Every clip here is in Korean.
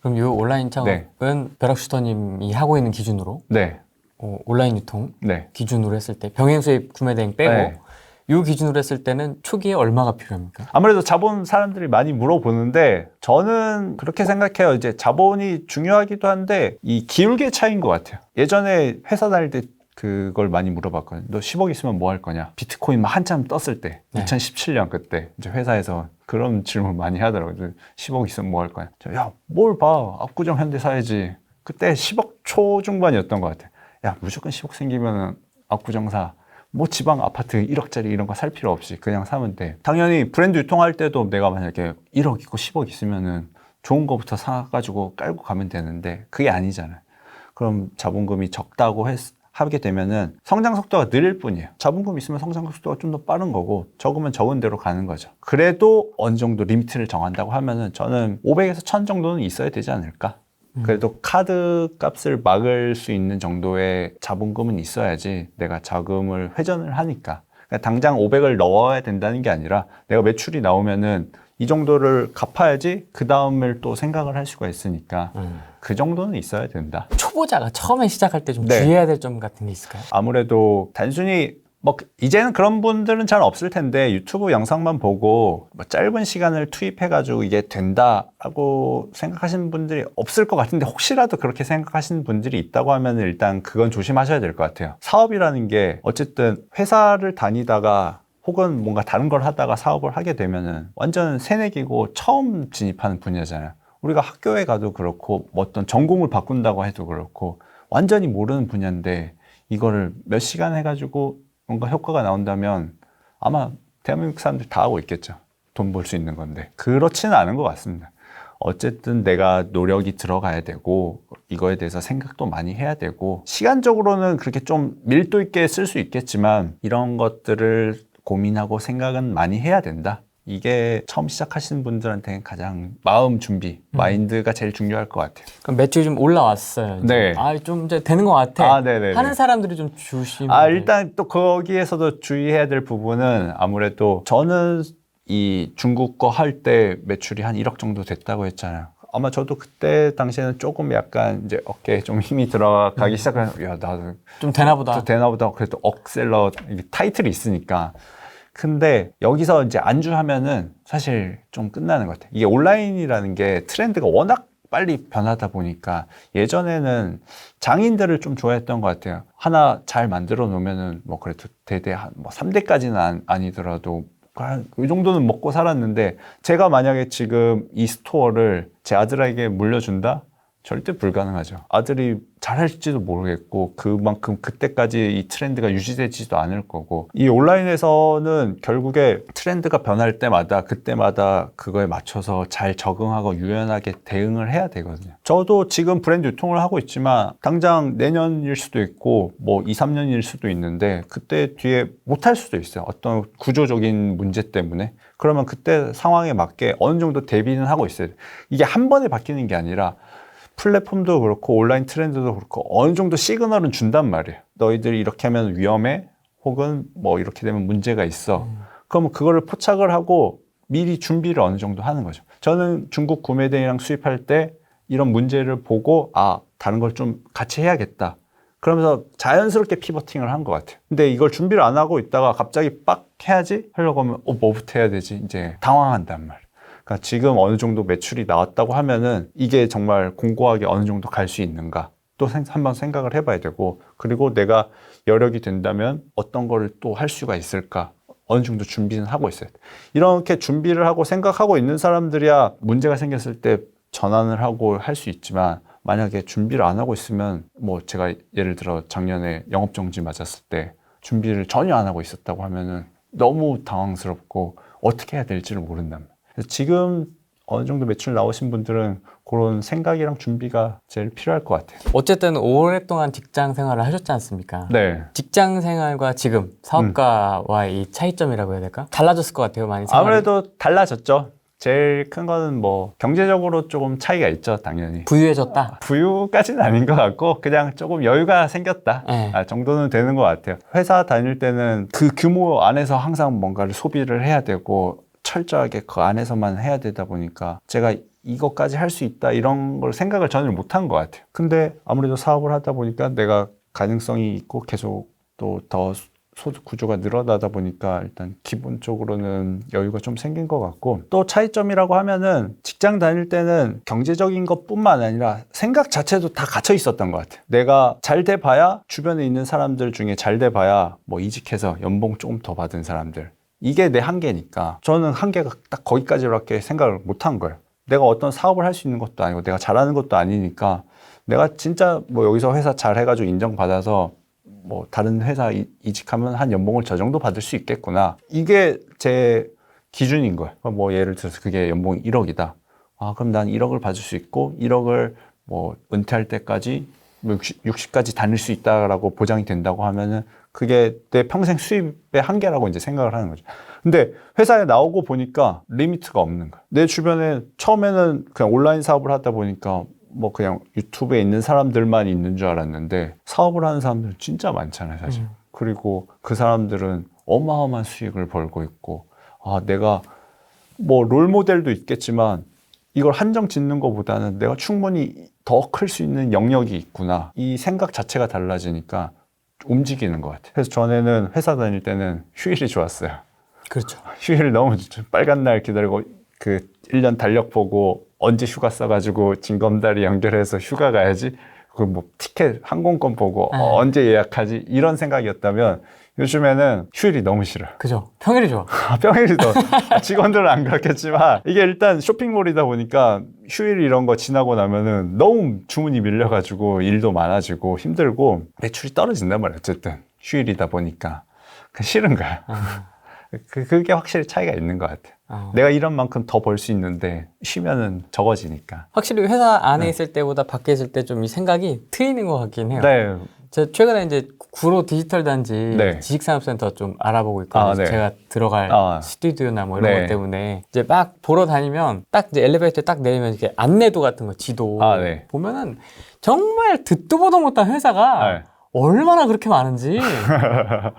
그럼 이 온라인 창업은 네. 벼락슈터님이 하고 있는 기준으로 네, 어, 온라인 유통 네. 기준으로 했을 때 병행 수입 구매 대행 빼고 네. 이 기준으로 했을 때는 초기에 얼마가 필요합니까? 아무래도 자본 사람들이 많이 물어보는데 저는 그렇게 생각해요. 이제 자본이 중요하기도 한데 이 기울기의 차이인 것 같아요. 예전에 회사 다닐 때 그걸 많이 물어봤거든요. 너 10억 있으면 뭐 할 거냐? 비트코인 막 한참 떴을 때, 네. 2017년 그때 이제 회사에서 그런 질문 많이 하더라고요. 10억 있으면 뭐 할 거냐? 저, 야, 뭘 봐? 압구정 현대 사야지. 그때 10억 초중반이었던 것 같아요. 야, 무조건 10억 생기면은 압구정 사. 뭐 지방 아파트 1억짜리 이런 거 살 필요 없이 그냥 사면 돼. 당연히 브랜드 유통할 때도 내가 만약에 1억 있고 10억 있으면은 좋은 거부터 사가지고 깔고 가면 되는데 그게 아니잖아요. 그럼 자본금이 적다고 했, 하게 되면은 성장 속도가 느릴 뿐이에요. 자본금 있으면 성장 속도가 좀 더 빠른 거고 적으면 적은 대로 가는 거죠. 그래도 어느 정도 리미트를 정한다고 하면은 저는 500에서 1000 정도는 있어야 되지 않을까? 그래도 카드 값을 막을 수 있는 정도의 자본금은 있어야지 내가 자금을 회전을 하니까. 그러니까 당장 500을 넣어야 된다는 게 아니라 내가 매출이 나오면은 이 정도를 갚아야지 그 다음을 또 생각을 할 수가 있으니까 음. 그 정도는 있어야 된다. 초보자가 처음에 시작할 때 좀 네. 주의해야 될 점 같은 게 있을까요? 아무래도 단순히 뭐 이제는 그런 분들은 잘 없을 텐데 유튜브 영상만 보고 뭐 짧은 시간을 투입해가지고 이게 된다라고 생각하시는 분들이 없을 것 같은데 혹시라도 그렇게 생각하시는 분들이 있다고 하면 일단 그건 조심하셔야 될 것 같아요. 사업이라는 게 어쨌든 회사를 다니다가 혹은 뭔가 다른 걸 하다가 사업을 하게 되면은 완전 새내기고 처음 진입하는 분야잖아요. 우리가 학교에 가도 그렇고 뭐 어떤 전공을 바꾼다고 해도 그렇고 완전히 모르는 분야인데 이거를 몇 시간 해가지고 뭔가 효과가 나온다면 아마 대한민국 사람들 다 하고 있겠죠. 돈 벌 수 있는 건데. 그렇지는 않은 것 같습니다. 어쨌든 내가 노력이 들어가야 되고 이거에 대해서 생각도 많이 해야 되고 시간적으로는 그렇게 좀 밀도 있게 쓸 수 있겠지만 이런 것들을 고민하고 생각은 많이 해야 된다. 이게 처음 시작하시는 분들한테는 가장 마음 준비, 마인드가 제일 중요할 것 같아요. 그럼 매출이 좀 올라왔어요. 이제. 네. 아, 좀 이제 되는 것 같아. 아, 네네네. 하는 사람들이 좀 조심. 아, 일단 또 거기에서도 주의해야 될 부분은 아무래도 저는 이 중국 거 할 때 매출이 한 1억 정도 됐다고 했잖아요. 아마 저도 그때 당시에는 조금 약간 이제 어깨에 좀 힘이 들어가기 시작한, 야, 나도 좀 되나 보다. 저 되나 보다 그래도 억셀러 이게 타이틀이 있으니까. 근데 여기서 이제 안주하면은 사실 좀 끝나는 것 같아요. 이게 온라인이라는 게 트렌드가 워낙 빨리 변하다 보니까 예전에는 장인들을 좀 좋아했던 것 같아요. 하나 잘 만들어 놓으면은 뭐 그래도 대대 한뭐 3대까지는 아니더라도 한이 정도는 먹고 살았는데 제가 만약에 지금 이 스토어를 제 아들에게 물려준다? 절대 불가능하죠. 아들이 잘할지도 모르겠고 그만큼 그때까지 이 트렌드가 유지되지도 않을 거고 이 온라인에서는 결국에 트렌드가 변할 때마다 그때마다 그거에 맞춰서 잘 적응하고 유연하게 대응을 해야 되거든요. 저도 지금 브랜드 유통을 하고 있지만 당장 내년일 수도 있고 뭐 2, 3년일 수도 있는데 그때 뒤에 못할 수도 있어요. 어떤 구조적인 문제 때문에 그러면 그때 상황에 맞게 어느 정도 대비는 하고 있어요. 이게 한 번에 바뀌는 게 아니라 플랫폼도 그렇고 온라인 트렌드도 그렇고 어느 정도 시그널은 준단 말이에요. 너희들이 이렇게 하면 위험해 혹은 뭐 이렇게 되면 문제가 있어. 그러면 그거를 포착을 하고 미리 준비를 어느 정도 하는 거죠. 저는 중국 구매대행이랑 수입할 때 이런 문제를 보고 아 다른 걸 좀 같이 해야겠다. 그러면서 자연스럽게 피버팅을 한 것 같아요. 근데 이걸 준비를 안 하고 있다가 갑자기 빡 해야지 하려고 하면 어 뭐부터 해야 되지 이제 당황한단 말이에요. 그러니까 지금 어느 정도 매출이 나왔다고 하면은 이게 정말 공고하게 어느 정도 갈 수 있는가 또 생- 한번 생각을 해봐야 되고 그리고 내가 여력이 된다면 어떤 거를 또 할 수가 있을까 어느 정도 준비는 하고 있어요. 이렇게 준비를 하고 생각하고 있는 사람들이야 문제가 생겼을 때 전환을 하고 할 수 있지만 만약에 준비를 안 하고 있으면 뭐 제가 예를 들어 작년에 영업 정지 맞았을 때 준비를 전혀 안 하고 있었다고 하면은 너무 당황스럽고 어떻게 해야 될지를. 그래서 지금 어느 정도 매출 나오신 분들은 그런 생각이랑 준비가 제일 필요할 것 같아요. 어쨌든 오랫동안 직장 생활을 하셨지 않습니까? 네. 직장 생활과 지금 사업가와의 이 차이점이라고 해야 될까? 달라졌을 것 같아요, 많이. 생활이. 아무래도 달라졌죠. 제일 큰 거는 뭐 경제적으로 조금 차이가 있죠, 당연히. 부유해졌다. 부유까지는 아닌 것 같고 그냥 조금 여유가 생겼다 네. 아, 정도는 되는 것 같아요. 회사 다닐 때는 그 규모 안에서 항상 뭔가를 소비를 해야 되고 철저하게 그 안에서만 해야 되다 보니까 제가 이것까지 할 수 있다 이런 걸 생각을 전혀 못한 것 같아요. 근데 아무래도 사업을 하다 보니까 내가 가능성이 있고 계속 또 더 소득 구조가 늘어나다 보니까 일단 기본적으로는 여유가 좀 생긴 것 같고 또 차이점이라고 하면은 직장 다닐 때는 경제적인 것뿐만 아니라 생각 자체도 다 갇혀 있었던 것 같아요. 내가 잘 돼 봐야 주변에 있는 사람들 중에 잘 돼 봐야 뭐 이직해서 연봉 조금 더 받은 사람들 이게 내 한계니까 저는 한계가 딱 거기까지밖에 생각을 못 한 거예요. 내가 어떤 사업을 할 수 있는 것도 아니고 내가 잘하는 것도 아니니까 내가 진짜 뭐 여기서 회사 잘 해가지고 인정받아서 뭐 다른 회사 이- 이직하면 한 연봉을 저 정도 받을 수 있겠구나. 이게 제 기준인 거예요. 뭐 예를 들어서 그게 연봉이 1억이다. 아, 그럼 난 1억을 받을 수 있고 1억을 뭐 은퇴할 때까지 뭐 60, 60까지 다닐 수 있다라고 보장이 된다고 하면은 그게 내 평생 수입의 한계라고 이제 생각을 하는 거죠. 근데 회사에 나오고 보니까 리미트가 없는 거야. 내 주변에 처음에는 그냥 온라인 사업을 하다 보니까 뭐 그냥 유튜브에 있는 사람들만 있는 줄 알았는데 사업을 하는 사람들 진짜 많잖아요, 사실. 음. 그리고 그 사람들은 어마어마한 수익을 벌고 있고 아, 내가 뭐 롤 모델도 있겠지만 이걸 한정 짓는 것보다는 내가 충분히 더 클 수 있는 영역이 있구나. 이 생각 자체가 달라지니까 움직이는 것 같아요. 그래서 전에는 회사 다닐 때는 휴일이 좋았어요. 그렇죠. 휴일 너무 좋죠. 빨간 날 기다리고 그 1년 달력 보고 언제 휴가 써가지고 징검다리 연결해서 휴가 가야지. 그 뭐 티켓 항공권 보고 네. 어, 언제 예약하지 이런 생각이었다면 요즘에는 휴일이 너무 싫어요. 그죠. 평일이 좋아. 아, 평일이도 직원들은 안 그렇겠지만 이게 일단 쇼핑몰이다 보니까 휴일 이런 거 지나고 나면은 너무 주문이 밀려가지고 일도 많아지고 힘들고 매출이 떨어진단 말이에요. 어쨌든 휴일이다 보니까 그 싫은 거야. 아, 그, 그게 확실히 차이가 있는 것 같아요. 어. 내가 이런 만큼 더 벌 수 있는데 쉬면은 적어지니까. 확실히 회사 안에 네. 있을 때보다 밖에 있을 때 좀 이 생각이 트이는 것 같긴 해요. 네, 제가 최근에 이제 구로 디지털 단지 네. 지식산업센터 좀 알아보고 있거든요. 아, 네. 제가 들어갈 아. 스튜디오나 뭐 이런 네. 것 때문에 이제 막 보러 다니면 딱 이제 엘리베이터 딱 내리면 이렇게 안내도 같은 거 지도 아, 네. 보면은 정말 듣도 보도 못한 회사가 네. 얼마나 그렇게 많은지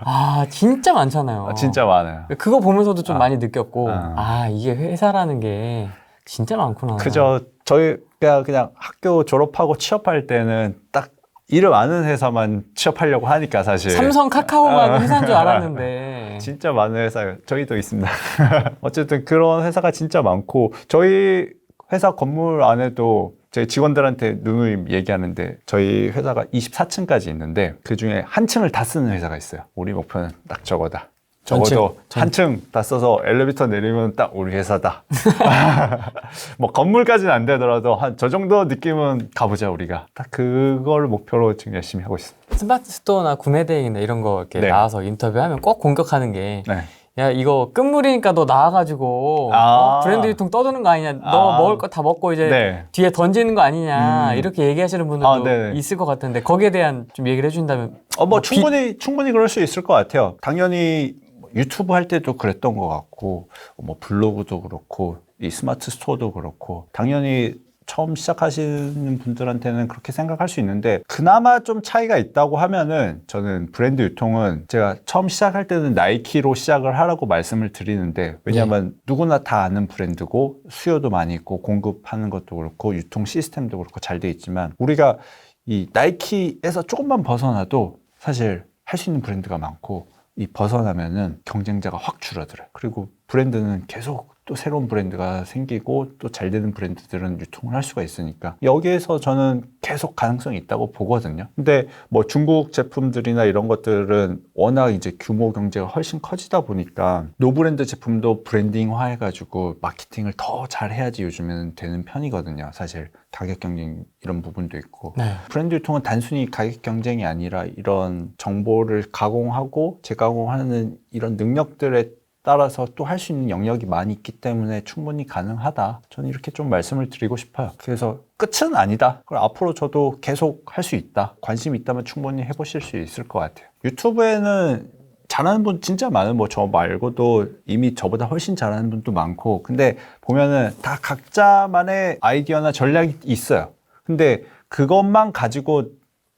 아 진짜 많잖아요. 아, 진짜 많아요. 그거 보면서도 좀 아. 많이 느꼈고 아. 아 이게 회사라는 게 진짜 많구나. 그저 저희가 그냥 학교 졸업하고 취업할 때는 딱 이름 아는 회사만 취업하려고 하니까 사실 삼성 카카오만 아. 회사인 줄 알았는데 진짜 많은 회사 저희도 있습니다. 어쨌든 그런 회사가 진짜 많고 저희 회사 건물 안에도 저희 직원들한테 누누이 얘기하는데 저희 회사가 24층까지 있는데 그 중에 한 층을 다 쓰는 회사가 있어요. 우리 목표는 딱 저거다. 적어도 전층. 한층 다 써서 엘리베이터 내리면 딱 우리 회사다. 뭐 건물까지는 안 되더라도 한 저 정도 느낌은 가보자 우리가. 딱 그걸 목표로 지금 열심히 하고 있습니다. 스마트 스토어나 구매 대행이나 이런 거 이렇게 네. 나와서 인터뷰하면 꼭 공격하는 게 네. 야 이거 끝물이니까 너 나와가지고 아. 어? 브랜드 유통 떠드는 거 아니냐 너 아. 먹을 거 다 먹고 이제 네. 뒤에 던지는 거 아니냐 음. 이렇게 얘기하시는 분들도 아, 네. 있을 것 같은데 거기에 대한 좀 얘기를 해준다면 어, 뭐뭐 비- 충분히 충분히 그럴 수 있을 것 같아요. 당연히 유튜브 할 때도 그랬던 것 같고, 뭐 블로그도 그렇고, 이 스마트 스토어도 그렇고, 당연히 처음 시작하시는 분들한테는 그렇게 생각할 수 있는데, 그나마 좀 차이가 있다고 하면은, 저는 브랜드 유통은 제가 처음 시작할 때는 나이키로 시작을 하라고 말씀을 드리는데, 왜냐하면 누구나 다 아는 브랜드고, 수요도 많이 있고, 공급하는 것도 그렇고, 유통 시스템도 그렇고 잘 돼 있지만, 우리가 이 나이키에서 조금만 벗어나도 사실 할 수 있는 브랜드가 많고 이 벗어나면은 경쟁자가 확 줄어들어요. 그리고 브랜드는 계속 또 새로운 브랜드가 생기고 또 잘 되는 브랜드들은 유통을 할 수가 있으니까 여기에서 저는 계속 가능성이 있다고 보거든요. 근데 뭐 중국 제품들이나 이런 것들은 워낙 이제 규모 경제가 훨씬 커지다 보니까 노브랜드 제품도 브랜딩화 해가지고 마케팅을 더 잘 해야지 요즘에는 되는 편이거든요. 사실 가격 경쟁 이런 부분도 있고 네. 브랜드 유통은 단순히 가격 경쟁이 아니라 이런 정보를 가공하고 재가공하는 이런 능력들에 따라서 또 할 수 있는 영역이 많이 있기 때문에 충분히 가능하다. 저는 이렇게 좀 말씀을 드리고 싶어요. 그래서 끝은 아니다. 그럼 앞으로 저도 계속 할 수 있다. 관심 있다면 충분히 해보실 수 있을 것 같아요. 유튜브에는 잘하는 분 진짜 많은 뭐 저 말고도 이미 저보다 훨씬 잘하는 분도 많고 근데 보면은 다 각자만의 아이디어나 전략이 있어요. 근데 그것만 가지고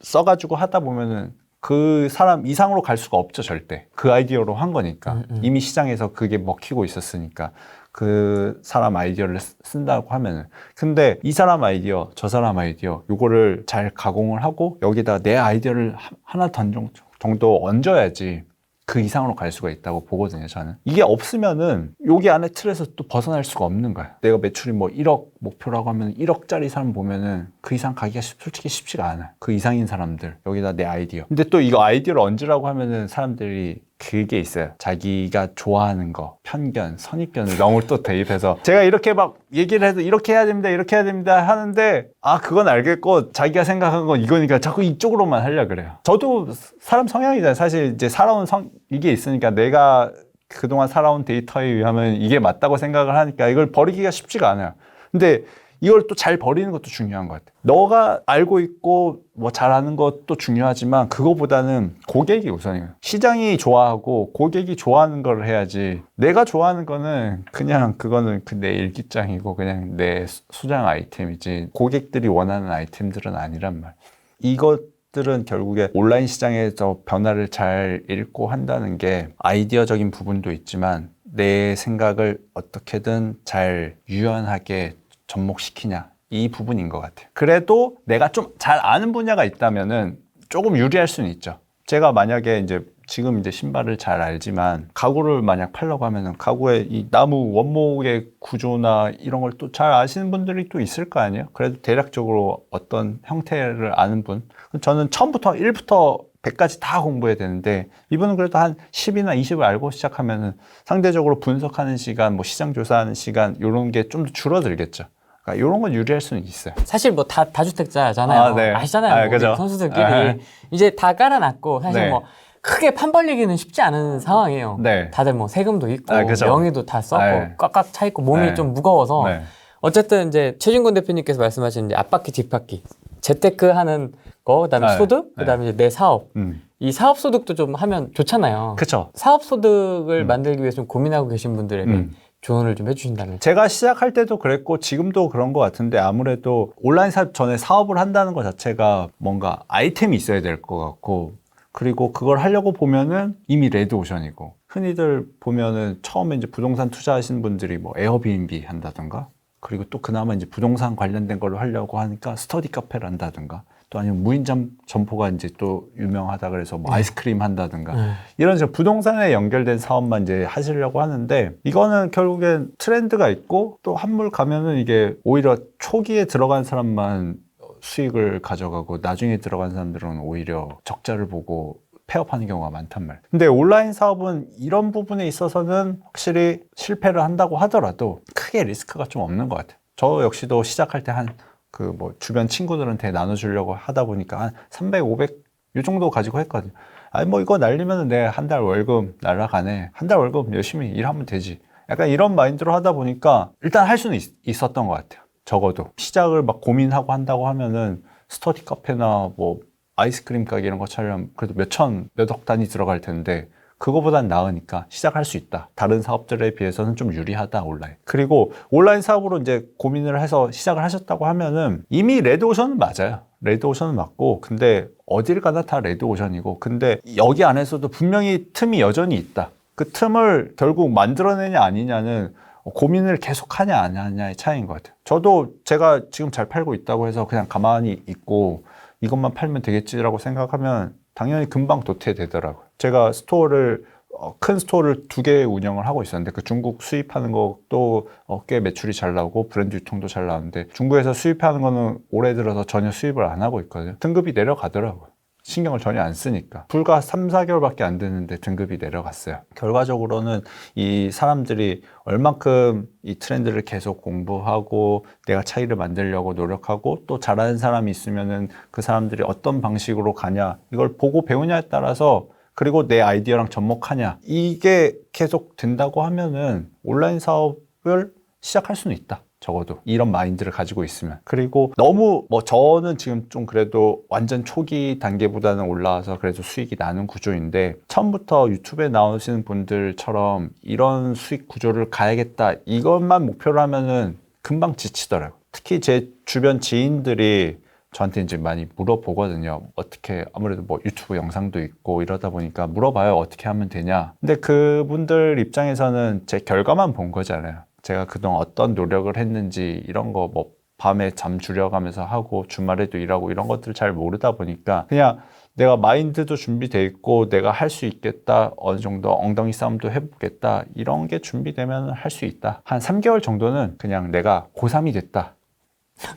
써가지고 하다 보면은 그 사람 이상으로 갈 수가 없죠 절대 그 아이디어로 한 거니까 음, 음. 이미 시장에서 그게 먹히고 있었으니까 그 사람 아이디어를 쓰- 쓴다고 하면은 근데 이 사람 아이디어 저 사람 아이디어 요거를 잘 가공을 하고 여기다 내 아이디어를 하- 하나 던 정- 정도 얹어야지 그 이상으로 갈 수가 있다고 보거든요, 저는. 이게 없으면은 여기 안에 틀에서 또 벗어날 수가 없는 거야. 내가 매출이 뭐 1억 목표라고 하면 1억짜리 사람 보면은 그 이상 가기가 쉽- 솔직히 쉽지가 않아. 그 이상인 사람들. 여기다 내 아이디어. 근데 또 이거 아이디어를 얹으라고 하면은 사람들이 그게 있어요. 자기가 좋아하는 거, 편견, 선입견을 너무 또 대입해서 제가 이렇게 막 얘기를 해도 이렇게 해야 됩니다, 이렇게 해야 됩니다 하는데 아 그건 알겠고 자기가 생각한 건 이거니까 자꾸 이쪽으로만 하려 그래요. 저도 사람 성향이잖아요. 사실 이제 살아온 성 이게 있으니까 내가 그동안 살아온 데이터에 의하면 이게 맞다고 생각을 하니까 이걸 버리기가 쉽지가 않아요. 근데 이걸 또 잘 버리는 것도 중요한 것 같아요. 너가 알고 있고 뭐 잘하는 것도 중요하지만 그거보다는 고객이 우선이에요. 시장이 좋아하고 고객이 좋아하는 걸 해야지. 내가 좋아하는 거는 그냥 그거는 그 내 일기장이고 그냥 내 수- 수장 아이템이지. 고객들이 원하는 아이템들은 아니란 말. 이것 들은 결국에 온라인 시장에서 변화를 잘 읽고 한다는 게 아이디어적인 부분도 있지만 내 생각을 어떻게든 잘 유연하게 접목시키냐 이 부분인 것 같아요. 그래도 내가 좀 잘 아는 분야가 있다면은 조금 유리할 수는 있죠. 제가 만약에 이제 지금 이제 신발을 잘 알지만 가구를 만약 팔려고 하면은 가구의 이 나무 원목의 구조나 이런 걸 또 잘 아시는 분들이 또 있을 거 아니에요? 그래도 대략적으로 어떤 형태를 아는 분. 저는 처음부터 1부터 100까지 다 공부해야 되는데 이분은 그래도 한 10이나 20을 알고 시작하면은 상대적으로 분석하는 시간, 뭐 시장 조사하는 시간 이런 게좀더 줄어들겠죠. 그러니까 이런 건 유리할 수는 있어요. 사실 뭐 다 다주택자잖아요. 아, 네. 아시잖아요. 아, 뭐 그죠. 선수들끼리 아. 이제 다 깔아놨고 사실 네. 뭐 크게 판 벌리기는 쉽지 않은 상황이에요. 네. 다들 뭐 세금도 있고 아, 그죠. 명의도 다 썼고 네. 꽉꽉 차 있고 몸이 네. 좀 무거워서 네. 어쨌든 이제 최진권 대표님께서 말씀하신 이제 앞바퀴 뒷바퀴 재테크 하는 거 그다음에 네. 소득 그다음에 이제 내 사업 음. 이 사업 소득도 좀 하면 좋잖아요. 그쵸. 사업 소득을 만들기 위해서 좀 고민하고 계신 분들에게 음. 조언을 좀 해주신다면. 제가 시작할 때도 그랬고 지금도 그런 것 같은데 아무래도 온라인 사업 전에 사업을 한다는 것 자체가 뭔가 아이템이 있어야 될 것 같고 그리고 그걸 하려고 보면은 이미 레드 오션이고 흔히들 보면은 처음에 이제 부동산 투자하시는 분들이 뭐 에어비앤비 한다든가 그리고 또 그나마 이제 부동산 관련된 걸로 하려고 하니까 스터디 카페를 한다든가 또 아니면 무인점 점포가 이제 또 유명하다 그래서 뭐 아이스크림 한다든가 네. 이런 식으로 부동산에 연결된 사업만 이제 하시려고 하는데 이거는 결국엔 트렌드가 있고 또 한물 가면은 이게 오히려 초기에 들어간 사람만 수익을 가져가고 나중에 들어간 사람들은 오히려 적자를 보고 폐업하는 경우가 많단 말이에요. 근데 온라인 사업은 이런 부분에 있어서는 확실히 실패를 한다고 하더라도 크게 리스크가 좀 없는 것 같아요. 저 역시도 시작할 때한 그 뭐 주변 친구들한테 나눠주려고 하다 보니까 한 300, 500이 정도 가지고 했거든요. 아니 뭐 이거 날리면 내 한 달 월급 날라가네. 한 달 월급 열심히 일하면 되지. 약간 이런 마인드로 하다 보니까 일단 할 수는 있, 었던것 같아요. 적어도 시작을 막 고민하고 한다고 하면은 스터디 카페나 뭐 아이스크림 가게 이런 거 차려면 그래도 몇 천 몇 억 단위 들어갈 텐데 그거보단 나으니까 시작할 수 있다. 다른 사업들에 비해서는 좀 유리하다 온라인. 그리고 온라인 사업으로 이제 고민을 해서 시작을 하셨다고 하면은 이미 레드오션은 맞아요. 레드오션은 맞고 근데 어딜 가나 다 레드오션이고 근데 여기 안에서도 분명히 틈이 여전히 있다. 그 틈을 결국 만들어내냐 아니냐는 고민을 계속 하냐 안 하냐의 차이인 것 같아요. 저도 제가 지금 잘 팔고 있다고 해서 그냥 가만히 있고 이것만 팔면 되겠지라고 생각하면 당연히 금방 도태되더라고요. 제가 스토어를 어, 큰 스토어를 두 개 운영을 하고 있었는데 그 중국 수입하는 것도 어, 꽤 매출이 잘 나오고 브랜드 유통도 잘 나오는데 중국에서 수입하는 거는 올해 들어서 전혀 수입을 안 하고 있거든요. 등급이 내려가더라고요. 신경을 전혀 안 쓰니까. 불과 3, 4개월밖에 안 됐는데 등급이 내려갔어요. 결과적으로는 이 사람들이 얼만큼 이 트렌드를 계속 공부하고 내가 차이를 만들려고 노력하고 또 잘하는 사람이 있으면은 그 사람들이 어떤 방식으로 가냐 이걸 보고 배우냐에 따라서 그리고 내 아이디어랑 접목하냐. 이게 계속 된다고 하면은 온라인 사업을 시작할 수는 있다. 적어도. 이런 마인드를 가지고 있으면. 그리고 너무 뭐 저는 지금 좀 그래도 완전 초기 단계보다는 올라와서 그래도 수익이 나는 구조인데 처음부터 유튜브에 나오시는 분들처럼 이런 수익 구조를 가야겠다 이것만 목표로 하면은 금방 지치더라고요. 특히 제 주변 지인들이 저한테 이제 많이 물어보거든요. 어떻게 아무래도 뭐 유튜브 영상도 있고 이러다 보니까 물어봐요. 어떻게 하면 되냐. 근데 그분들 입장에서는 제 결과만 본 거잖아요. 제가 그동안 어떤 노력을 했는지 이런 거 뭐 밤에 잠 줄여가면서 하고 주말에도 일하고 이런 것들을 잘 모르다 보니까 그냥 내가 마인드도 준비돼 있고 내가 할 수 있겠다 어느 정도 엉덩이 싸움도 해보겠다 이런 게 준비되면 할 수 있다 한 3개월 정도는 그냥 내가 고3이 됐다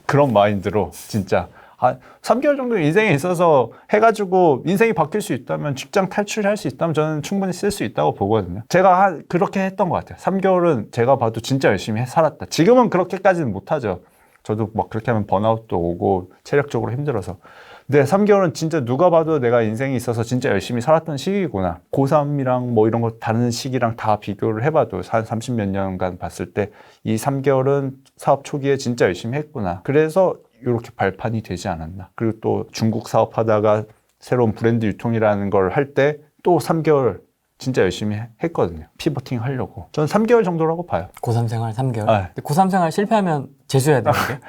그런 마인드로 진짜 한 3개월 정도 인생에 있어서 해가지고 인생이 바뀔 수 있다면 직장 탈출할 수 있다면 저는 충분히 쓸 수 있다고 보거든요. 제가 한 그렇게 했던 것 같아요. 3개월은 제가 봐도 진짜 열심히 해- 살았다. 지금은 그렇게까지는 못하죠. 저도 막 그렇게 하면 번아웃도 오고 체력적으로 힘들어서. 근데 3개월은 진짜 누가 봐도 내가 인생이 있어서 진짜 열심히 살았던 시기구나. 고3이랑 뭐 이런 거 다른 시기랑 다 비교를 해봐도 한 30 몇 년간 봤을 때 이 3개월은 사업 초기에 진짜 열심히 했구나. 그래서 이렇게 발판이 되지 않았나. 그리고 또 중국 사업하다가 새로운 브랜드 유통이라는 걸 할 때 또 3개월 진짜 열심히 했거든요. 피버팅 하려고. 저는 3개월 정도라고 봐요. 고3 생활 3개월. 네. 근데 고3 생활 실패하면 재수해야 되는데.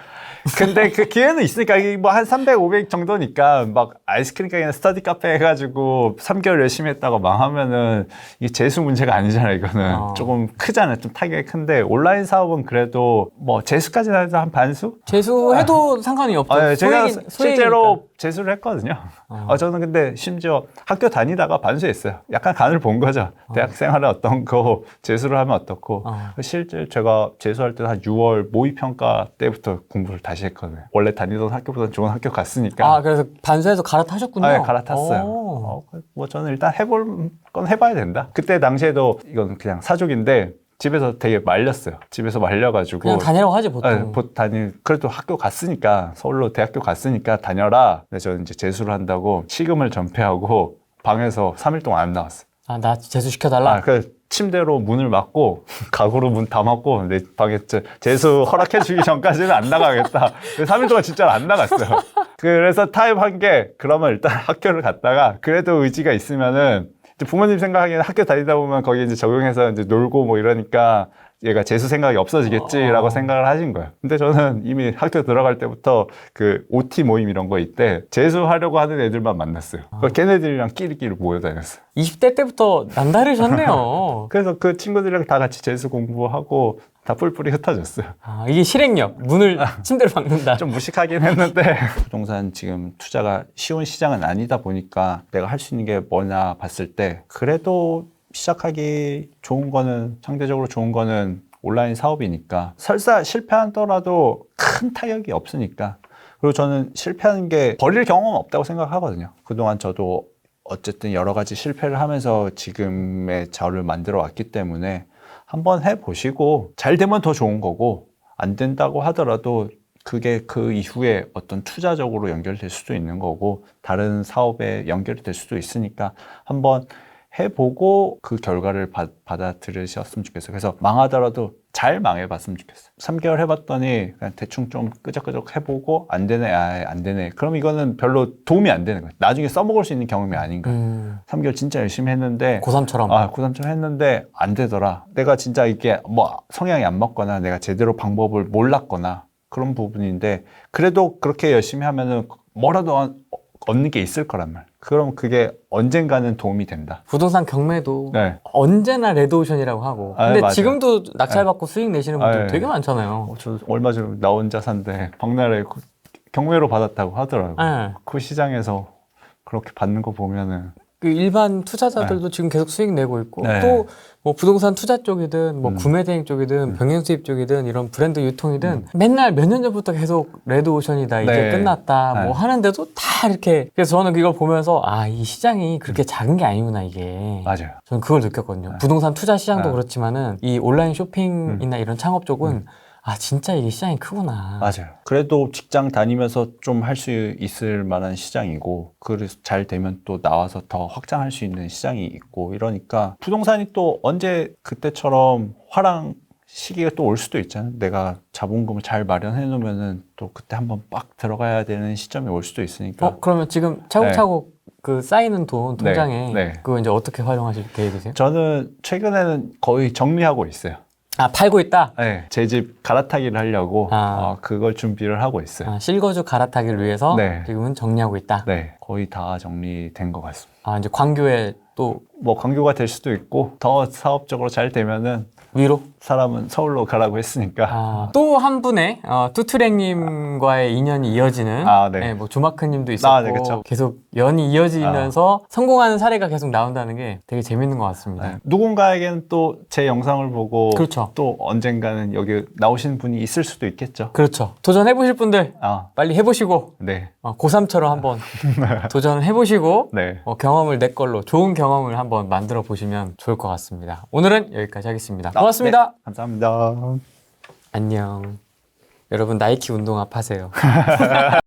근데 그 기회는 있으니까 뭐 한 300, 500 정도니까 막 아이스크림 가게나 스터디 카페 해가지고 3개월 열심히 했다고 망하면은 이게 재수 문제가 아니잖아요. 이거는 어. 조금 크잖아요. 좀 타격이 큰데 온라인 사업은 그래도 뭐 재수까지는 해도 한 반수? 재수해도 상관이 없죠. 아, 네, 제가 소액이- 소액이니까. 실제로 재수를 했거든요. 어. 아, 저는 근데 심지어 학교 다니다가 반수했어요. 약간 간을 본 거죠. 대학 생활에 어떤 거 재수를 하면 어떻고. 어. 실제 제가 재수할 때 한 6월 모의평가 때부터 공부를 다시 했거든요. 원래 다니던 학교보다 좋은 학교 갔으니까. 아, 그래서 반수해서 갈아타셨군요. 아, 예, 갈아탔어요. 오. 어, 뭐 저는 일단 해볼 건 해봐야 된다. 그때 당시에도 이건 그냥 사족인데 집에서 되게 말렸어요. 집에서 말려가지고 그냥 다니라고 하지 보통. 네, 보 다니 그래도 학교 갔으니까 서울로 대학교 갔으니까 다녀라. 근데 저는 이제 재수를 한다고 시금을 전폐하고 방에서 3일 동안 안 나왔어요. 아, 나 재수 시켜달라. 아, 그 침대로 문을 막고 가구로 문다 막고 내 방에 재- 재수 허락해 주기 전까지는 안 나가겠다. 3일 동안 진짜 안 나갔어요. 그래서 타협한 게 그러면 일단 학교를 갔다가 그래도 의지가 있으면은 부모님 생각하기에는 학교 다니다 보면 거기 이제 적용해서 이제 놀고 뭐 이러니까 얘가 재수 생각이 없어지겠지라고 어. 생각을 하신 거예요. 근데 저는 이미 학교 들어갈 때부터 그 OT 모임 이런 거 있대 재수하려고 하는 애들만 만났어요. 그 걔네들이랑 끼리끼리 모여 다녔어요. 20대 때부터 남다르셨네요. 그래서 그 친구들이랑 다 같이 재수 공부하고 다 뿔뿔이 흩어졌어요. 아, 이게 실행력. 문을 침대로 막는다. 좀 무식하긴 했는데 부동산 지금 투자가 쉬운 시장은 아니다 보니까 내가 할 수 있는 게 뭐냐 봤을 때 그래도 시작하기 좋은 거는 상대적으로 좋은 거는 온라인 사업이니까 설사 실패하더라도 큰 타격이 없으니까 그리고 저는 실패하는 게 버릴 경험 없다고 생각하거든요. 그동안 저도 어쨌든 여러 가지 실패를 하면서 지금의 저를 만들어 왔기 때문에 한번 해보시고 잘 되면 더 좋은 거고 안 된다고 하더라도 그게 그 이후에 어떤 투자적으로 연결될 수도 있는 거고 다른 사업에 연결이 될 수도 있으니까 한번 해보고 그 결과를 받, 받아들이셨으면 좋겠어요. 그래서 망하더라도 잘 망해봤으면 좋겠어요. 3개월 해봤더니 그냥 대충 좀 끄적끄적 해보고 안 되네, 아, 안 되네. 그럼 이거는 별로 도움이 안 되는 거예요. 나중에 써먹을 수 있는 경험이 아닌 거예요. 음, 3개월 진짜 열심히 했는데 고3처럼. 아, 고3처럼 했는데 안 되더라. 내가 진짜 이게 뭐 성향이 안 맞거나 내가 제대로 방법을 몰랐거나 그런 부분인데 그래도 그렇게 열심히 하면은 뭐라도 얻- 얻는 게 있을 거란 말. 그럼 그게 언젠가는 도움이 된다. 부동산 경매도 네. 언제나 레드오션이라고 하고. 아, 근데 맞아요. 지금도 낙찰받고 수익 내시는 분들 아, 예. 되게 많잖아요. 어, 저 얼마 전에 나 혼자 산데 박나래 그 경매로 받았다고 하더라고요. 예. 그 시장에서 그렇게 받는 거 보면은 그 일반 투자자들도 지금 계속 수익 내고 있고 네. 또뭐 부동산 투자 쪽이든 뭐 음. 구매 대행 쪽이든 병행 수입 쪽이든 이런 브랜드 유통이든 맨날 몇 년 전부터 계속 레드 오션이다 이제 네. 끝났다 네. 뭐 하는데도 다 이렇게 그래서 저는 이걸 보면서 아 이 시장이 그렇게 작은 게 아니구나 이게 맞아요. 저는 그걸 느꼈거든요 부동산 투자 시장도 네. 그렇지만은 이 온라인 쇼핑이나 이런 창업 쪽은 아 진짜 이게 시장이 크구나 맞아요. 그래도 직장 다니면서 좀 할 수 있을 만한 시장이고, 그래서 잘 되면 또 나와서 더 확장할 수 있는 시장이 있고, 이러니까 부동산이 또 언제 그때처럼 화랑 시기가 또 올 수도 있잖아요. 내가 자본금을 잘 마련해 놓으면은 또 그때 한번 빡 들어가야 되는 시점이 올 수도 있으니까. 어 그러면 지금 차곡차곡 그 쌓이는 돈 통장에 네. 네. 그거 이제 어떻게 활용하실 계획이세요? 저는 최근에는 거의 정리하고 있어요. 아 팔고 있다. 네, 제 집 갈아타기를 하려고 아. 어, 그걸 준비를 하고 있어요. 아, 실거주 갈아타기를 위해서 네. 지금은 정리하고 있다. 네, 거의 다 정리된 것 같습니다. 아 이제 광교에 또 뭐 광교가 될 수도 있고 더 사업적으로 잘 되면은 위로 사람은 서울로 가라고 했으니까. 아, 또 한 분의 어, 뚜트랭님과의 인연이 이어지는 아, 네. 뭐 조마크님도 있었고 아, 네, 그쵸. 계속 연이 이어지면서 성공하는 사례가 계속 나온다는 게 되게 재밌는 것 같습니다. 네. 누군가에게는 또 제 영상을 보고 그렇죠. 또 언젠가는 여기 나오신 분이 있을 수도 있겠죠. 그렇죠. 도전해보실 분들 아, 빨리 해보시고 네. 어, 고3처럼 한번 도전해보시고 네. 어, 경험을 내 걸로 좋은 경험을 한번 만들어 보시면 좋을 것 같습니다. 오늘은 여기까지 하겠습니다. 아, 고맙습니다. 네. 감사합니다. 안녕. 여러분 나이키 운동화 파세요.